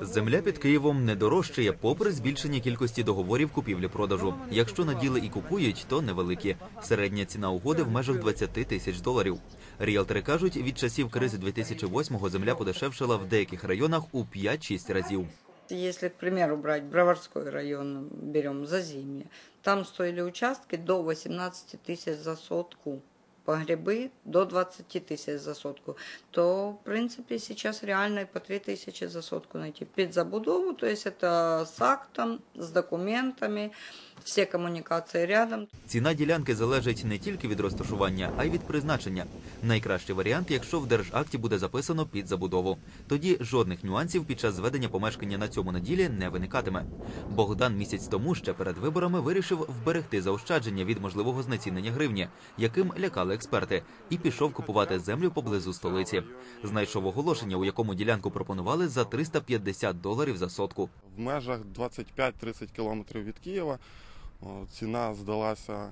Земля під Києвом не дорожчає, попри збільшення кількості договорів купівлі-продажу. Якщо на діле і купують, то невеликі. Середня ціна угоди в межах 20 тисяч доларів. Ріелтори кажуть, від часів кризи 2008-го земля подешевшала в деяких районах у 5-6 разів. Если, к примеру, брать Броварской район, берем Зазимье, там стоили участки до 18 тысяч за сотку, погребы до 20 тысяч за сотку, то, в принципе, сейчас реально и по 3 тысячи за сотку найти. Під забудову, то есть это с актом, с документами, все коммуникации рядом. Ціна ділянки залежить не тільки від розташування, а й від призначення. Найкращий варіант, якщо в держакті буде записано під забудову. Тоді жодних нюансів під час зведення помешкання на цьому наділі не виникатиме. Богдан місяць тому ще перед виборами вирішив вберегти заощадження від можливого знецінення гривні, яким лякали експерти, і пішов купувати землю поблизу столиці. Знайшов оголошення, у якому ділянку пропонували за 350 доларів за сотку. В межах 25-30 кілометрів від Києва ціна здалася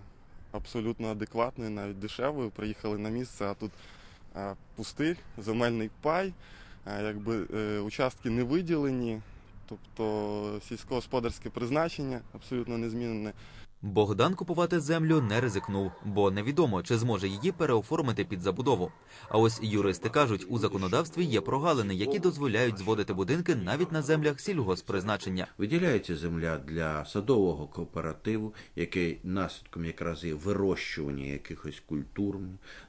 абсолютно адекватною, навіть дешевою. Приїхали на місце, а тут е, пустир, земельний пай, е, якби е, участки не виділені, тобто сільськогосподарське призначення абсолютно не змінене. Богдан купувати землю не ризикнув, бо невідомо, чи зможе її переоформити під забудову. А ось юристи кажуть, у законодавстві є прогалини, які дозволяють зводити будинки навіть на землях сільгоспризначення. Виділяється земля для садового кооперативу, який наслідком якраз і вирощування якихось культур.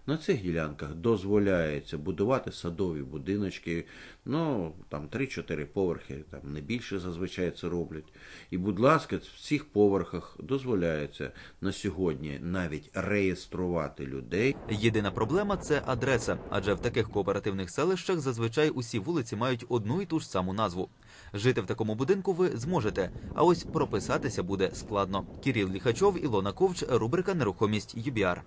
На цих ділянках дозволяється будувати садові будиночки, ну там 3-4 поверхи, там не більше зазвичай це роблять. І, будь ласка, в цих поверхах дозволяється на сьогодні навіть реєструвати людей. Єдина проблема це адреса, адже в таких кооперативних селищах зазвичай усі вулиці мають одну і ту ж саму назву. Жити в такому будинку ви зможете, а ось прописатися буде складно. Кіріл Ліхачов, Ілона Ковч, рубрика Нерухомість ЮБІАР.